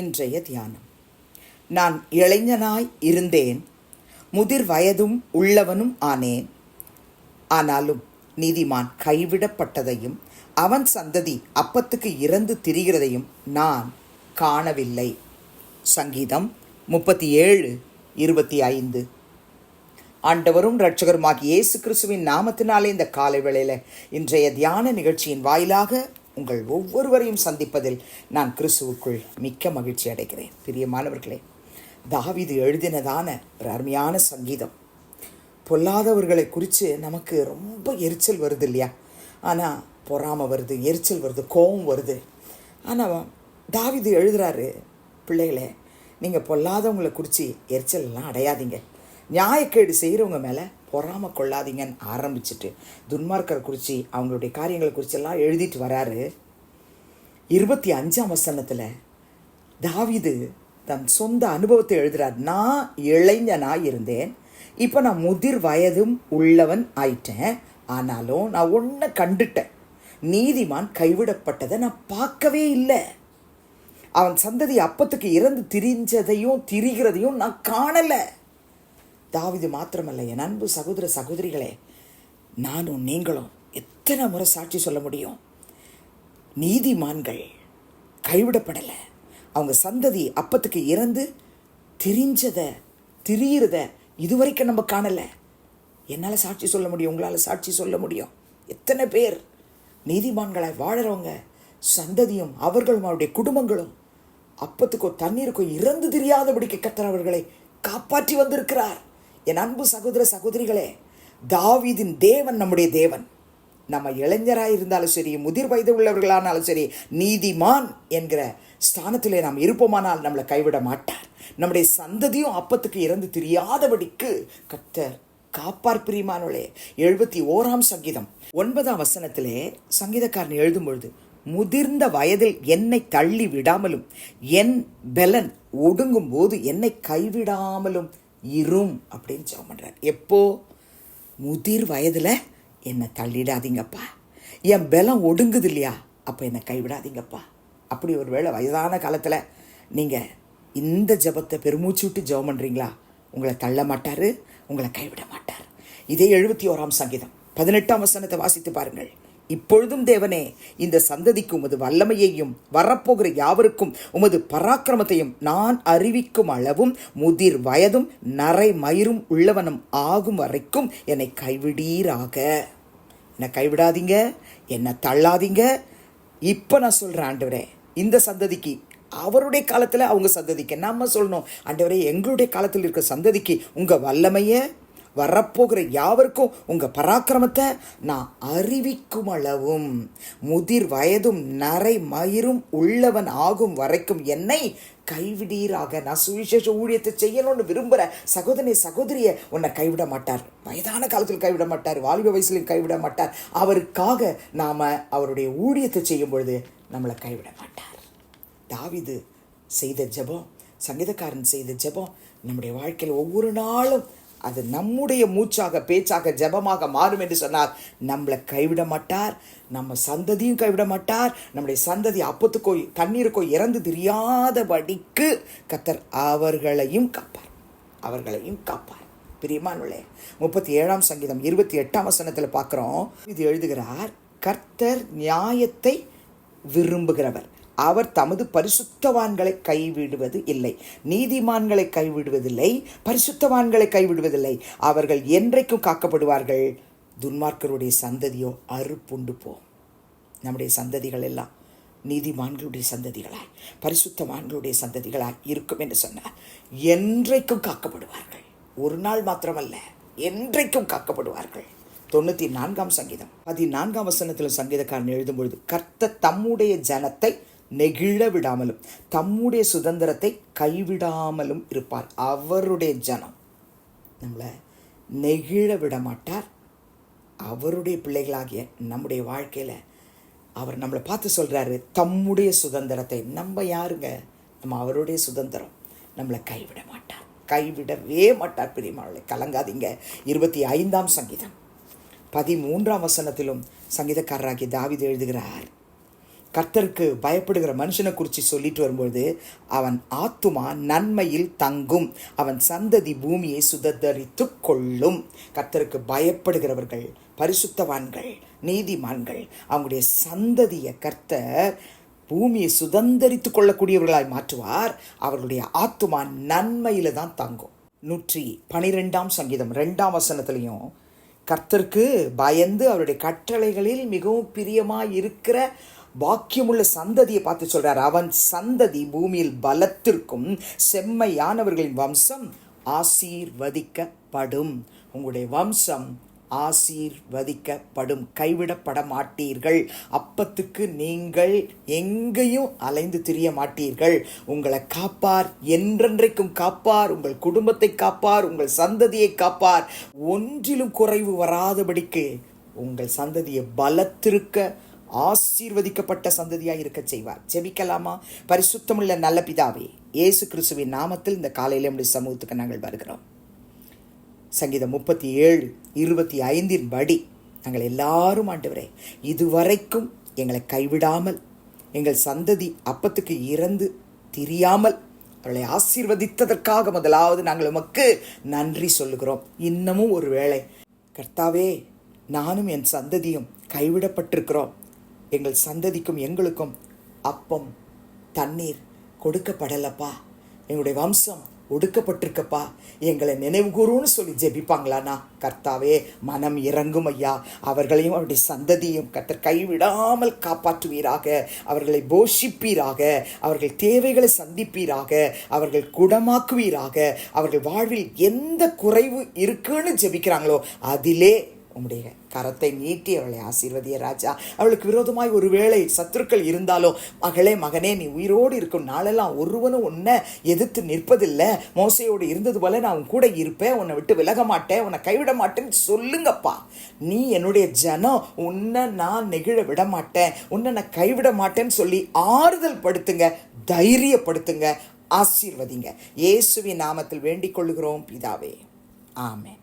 இன்றைய தியானம். நான் இளைஞனாய் இருந்தேன் முதிர் வயதும் உள்ளவனும் ஆனேன். ஆனாலும் நீதிமான் கைவிடப்பட்டதையும் அவன் சந்ததி அப்பத்துக்கு இறந்து திரிகிறதையும் நான் காணவில்லை. சங்கீதம் முப்பத்தி ஏழு இருபத்தி ஐந்து ஆண்டவரும் இரட்சகருமாகிய இயேசு கிறிஸ்துவின் நாமத்தினாலே இந்த காலை வேளையில் இன்றைய தியான நிகழ்ச்சியின் வாயிலாக உங்கள் ஒவ்வொருவரையும் சந்திப்பதில் நான் கிறிஸ்துவுக்குள் மிக்க மகிழ்ச்சி அடைகிறேன். பிரியமானவர்களே தாவிது எழுதினதான ஒரு அருமையான சங்கீதம். பொல்லாதவர்களை குறித்து நமக்கு ரொம்ப எரிச்சல் வருது இல்லையா? ஆனால் பொறாமை வருது எரிச்சல் வருது கோபம் வருது. ஆனால் தாவிது எழுதுறாரு பிள்ளைகளே நீங்கள் பொல்லாதவங்களை குறித்து எரிச்சல்லாம் அடையாதீங்க. நியாயக்கேடு செய்கிறவங்க மேலே பொறாம கொள்ளாதீங்கன்னு ஆரம்பிச்சுட்டு துன்மார்க்கரை குறித்து அவங்களுடைய காரியங்களை குறிச்செல்லாம் எழுதிட்டு வராரு. இருபத்தி அஞ்சாம் வசனத்தில் தாவிது தன் சொந்த அனுபவத்தை எழுதுகிறார் நான் இளைஞனாக இருந்தேன். இப்போ நான் முதிர் வயதும் உள்ளவன் ஆயிட்டேன். ஆனாலும் நான் ஒன்றை கண்டுட்டேன். நீதிமான் கைவிடப்பட்டதை நான் பார்க்கவே இல்லை. அவன் சந்ததி அப்பத்துக்கு இறந்து திரிஞ்சதையும் திரிகிறதையும் நான் காணலை. தாவிது மாத்திரமல்ல என் அன்பு சகோதர சகோதரிகளே நானும் நீங்களும் எத்தனை முறை சாட்சி சொல்ல முடியும்? நீதிமான்கள் கைவிடப்படலை. அவங்க சந்ததி அப்பத்துக்கு இறந்து தெரிஞ்சதை திரியிறத இதுவரைக்கும் நம்ம காணலை. என்னால் சாட்சி சொல்ல முடியும்? உங்களால் சாட்சி சொல்ல முடியும்? எத்தனை பேர் நீதிமான்களாய் வாழறவங்க சந்ததியும் அவர்களும் அவருடைய குடும்பங்களும் அப்பத்துக்கோ தண்ணீருக்கோ இறந்து தெரியாதபடிக்கு கத்தர் அவர்களை காப்பாற்றி வந்திருக்கிறார். என் அன்பு சகோதர சகோதரிகளே தாவீதின் தேவன் நம்முடைய தேவன். நம்ம இளைஞராக இருந்தாலும் சரி முதிர் வயது உள்ளவர்களானாலும் சரி நீதிமான் என்கிற ஸ்தானத்திலே நாம் இருப்போமானால் நம்மளை கைவிட மாட்டார். நம்முடைய சந்ததியும் அப்பத்துக்கு இறந்து தெரியாதபடிக்கு கத்தர் காப்பார் பிரியமானோளே எழுபத்தி ஓராம் சங்கீதம். ஒன்பதாம் வசனத்திலே சங்கீதக்காரன் எழுதும் பொழுது முதிர்ந்த வயதில் என்னை தள்ளி விடாமலும் என் பெலன் ஒடுங்கும் போது என்னை கைவிடாமலும் இரும் அப்படின்னு ஜெபம் பண்ணுறார் எப்போ? முதிர் வயதில் என்னை தள்ளிடாதீங்கப்பா. என் பலம் ஒடுங்குது இல்லையா அப்போ என்னை கைவிடாதீங்கப்பா. அப்படி ஒரு வேளை வயதான காலத்தில் நீங்கள் இந்த ஜெபத்தை பெருமூச்சு விட்டு ஜெபம் பண்ணுறீங்களா உங்களை தள்ள மாட்டார் உங்களை கைவிட மாட்டார். இதே எழுபத்தி ஓராம் சங்கீதம். பதினெட்டாம் வசனத்தை வாசித்து பாருங்கள். இப்பொழுதும் தேவனே இந்த சந்ததிக்கு உமது வல்லமையையும் வரப்போகிற யாவருக்கும் உமது பராக்கிரமத்தையும் நான் அறிவிக்கும் அளவும் முதிர் வயதும் நரை மயிரும் உள்ளவனும் ஆகும் வரைக்கும் என்னை கைவிடீராக. என்னை கைவிடாதீங்க? என்னை தள்ளாதீங்க? இப்போ நான் சொல்கிறேன் ஆண்டவரே இந்த சந்ததிக்கு அவருடைய காலத்தில் அவங்க சந்ததிக்கு நம்ம சொல்லணும் ஆண்டவரே எங்களுடைய காலத்தில் இருக்க சந்ததிக்கு உங்கள் வல்லமையை வரப்போகிற யாவருக்கும் உங்கள் பராக்கிரமத்தை நான் அறிவிக்கும் அளவும் முதிர் வயதும் நரை மயிரும் உள்ளவன் ஆகும் வரைக்கும் என்னை கைவிடீராக. நான் சுவிசேஷ ஊழியத்தை செய்யணும்னு விரும்புகிற சகோதரி சகோதரியை உன்னை கைவிட மாட்டார். வயதான காலத்தில் கைவிட மாட்டார். வாலிப வயசுலையும் கைவிட மாட்டார். அவருக்காக நாம் அவருடைய ஊழியத்தை செய்யும் பொழுது நம்மளை கைவிட மாட்டார். தாவிது செய்த ஜெபம் சங்கீதக்காரன் செய்த ஜெபம் நம்முடைய வாழ்க்கையில் ஒவ்வொரு நாளும் அது நம்முடைய மூச்சாக பேச்சாக ஜெபமாக மாறும் என்று சொன்னார் நம்மளை கைவிட மாட்டார். நம்ம சந்ததியும் கைவிட மாட்டார். நம்முடைய சந்ததி அப்பத்துக்கோ தண்ணீருக்கோ இறந்து தெரியாதபடிக்கு கத்தர் அவர்களையும் காப்பார். அவர்களையும் காப்பார். பிரியமானுள்ளே முப்பத்தி ஏழாம் சங்கீதம் இருபத்தி எட்டாம் வசனத்தில் பார்க்குறோம். இது எழுதுகிறார் கர்த்தர் நியாயத்தை விரும்புகிறவர். அவர் தமது பரிசுத்தவான்களை கைவிடுவது இல்லை. நீதிமான்களை கைவிடுவதில்லை. பரிசுத்தவான்களை கைவிடுவதில்லை. அவர்கள் என்றைக்கும் காக்கப்படுவார்கள். துன்மார்க்கருடைய சந்ததியோ அறுப்புண்டு போம் நம்முடைய சந்ததிகள் எல்லாம் நீதிமான்களுடைய சந்ததிகளாய் பரிசுத்தவான்களுடைய சந்ததிகளாய் இருக்கும் என்று சொன்னார். என்றைக்கும் காக்கப்படுவார்கள். ஒரு நாள் மாத்திரமல்ல என்றைக்கும் காக்கப்படுவார்கள். தொண்ணூற்றி நான்காம் சங்கீதம். பதினான்காம் வசனத்தில் சங்கீதக்காரன் எழுதும்பொழுது கர்த்த தம்முடைய ஜனத்தை நெகிழ விடாமலும் தம்முடைய சுதந்திரத்தை கைவிடாமலும் இருப்பார் அவருடைய ஜனம். நம்மளை நெகிழ விட மாட்டார் அவருடைய பிள்ளைகளாகிய நம்முடைய வாழ்க்கையில். அவர் நம்மளை பார்த்து சொல்கிறாரு தம்முடைய சுதந்திரத்தை. நம்ம யாருங்க? நம்ம அவருடைய சுதந்திரம். நம்மளை கைவிட மாட்டார். கைவிடவே மாட்டார் பெரியமாவளை கலங்காதீங்க. இருபத்தி ஐந்தாம் சங்கீதம். பதிமூன்றாம் வசனத்திலும் சங்கீதக்காரராகி தாவிது எழுதுகிறார் கர்த்தருக்கு பயப்படுகிற மனுஷனை குறித்து சொல்லிட்டு வரும்போது அவன் ஆத்துமா நன்மையில் தங்கும். அவன் சந்ததி பூமியை சுதந்தரித்து கொள்ளும் கர்த்தருக்கு பயப்படுகிறவர்கள் பரிசுத்தவான்கள் நீதிமான்கள் அவங்களுடைய சந்ததியை கர்த்தர் பூமியை சுதந்தரித்து கொள்ளக்கூடியவர்களாய் மாற்றுவார். அவர்களுடைய ஆத்துமா நன்மையில தான் தங்கும். நூற்றி பனிரெண்டாம் சங்கீதம் ரெண்டாம் வசனத்துலேயும் கர்த்தருக்கு பயந்து அவருடைய கட்டளைகளில் மிகவும் பிரியமாக இருக்கிற பாக்கியமுள்ள சந்ததியை பார்த்து சொல்றார். அவன் சந்ததி பூமியில் பலத்திற்கும் செம்மையானவர்களின் வம்சம் ஆசீர்வதிக்கப்படும். உங்களுடைய வம்சம் ஆசீர்வதிக்கப்படும். கைவிடப்பட மாட்டீர்கள். அப்பத்துக்கு நீங்கள் எங்கேயும் அலைந்து திரிய மாட்டீர்கள். உங்களை காப்பார். என்றென்றைக்கும் காப்பார். உங்கள் குடும்பத்தை காப்பார். உங்கள் சந்ததியை காப்பார். ஒன்றிலும் குறைவு வராதபடிக்கு உங்கள் சந்ததியை பலத்திருக்க ஆசீர்வதிக்கப்பட்ட சந்ததியாக இருக்க செய்வார். ஜெபிக்கலாமா? பரிசுத்தமுள்ள நல்ல பிதாவே இயேசு கிறிஸ்துவின் நாமத்தில் இந்த காலையில் நம்முடைய சமூகத்துக்கு நாங்கள் வருகிறோம். சங்கீதம் முப்பத்தி ஏழு இருபத்தி ஐந்தின் படி நாங்கள் எல்லாரும் ஆண்டவரே இதுவரைக்கும் எங்களை கைவிடாமல் எங்கள் சந்ததி அப்பத்துக்கு இறந்து திரியாமல் அவளை ஆசீர்வதித்ததற்காக முதலாவது நாங்கள் உமக்கு நன்றி சொல்லுகிறோம். இன்னமும் ஒரு வேளை கர்த்தாவே நானும் என் சந்ததியும் கைவிடப்பட்டிருக்கிறோம். எங்கள் சந்ததிக்கும் எங்களுக்கும் அப்பம் தண்ணீர் கொடுக்கப்படலப்பா. எங்களுடைய வம்சம் ஒடுக்கப்பட்டிருக்கப்பா. எங்களை நினைவுகூறுன்னு சொல்லி ஜெபிப்பாங்களாண்ணா. கர்த்தாவே மனம் இறங்கும் ஐயா. அவர்களையும் அவருடைய சந்ததியும் கர்த்தர் கைவிடாமல் காப்பாற்றுவீராக. அவர்களை போஷிப்பீராக. அவர்கள் தேவைகளை சந்திப்பீராக. அவர்கள் குடமாக்குவீராக அவர்கள் வாழ்வில் எந்த குறைவு இருக்குன்னு ஜெபிக்கிறாங்களோ அதிலே உம்முடைய கரத்தை நீட்டி அவளை ஆசீர்வதிய ராஜா. அவளுக்கு விரோதமாய் ஒருவேளை சத்துருக்கள் இருந்தாலும் மகளே மகனே நீ உயிரோடு இருக்கும் நாளெல்லாம் ஒருவனும் உன்னை எதிர்த்து நிற்பதில்லை. மோசையோடு இருந்தது போல நான் உன் கூட இருப்பேன். உன்னை விட்டு விலக மாட்டேன். உன்னை கைவிட மாட்டேன்னு சொல்லுங்கப்பா. நீ என்னுடைய ஜனம். உன்னை நான் நெகிழ விட மாட்டேன். உன்னை நான் கைவிட மாட்டேன்னு சொல்லி ஆறுதல் படுத்துங்க தைரியப்படுத்துங்க ஆசீர்வதிங்க. இயேசுவின் நாமத்தில் வேண்டிக் கொள்கிறோம் பிதாவே. ஆமேன்.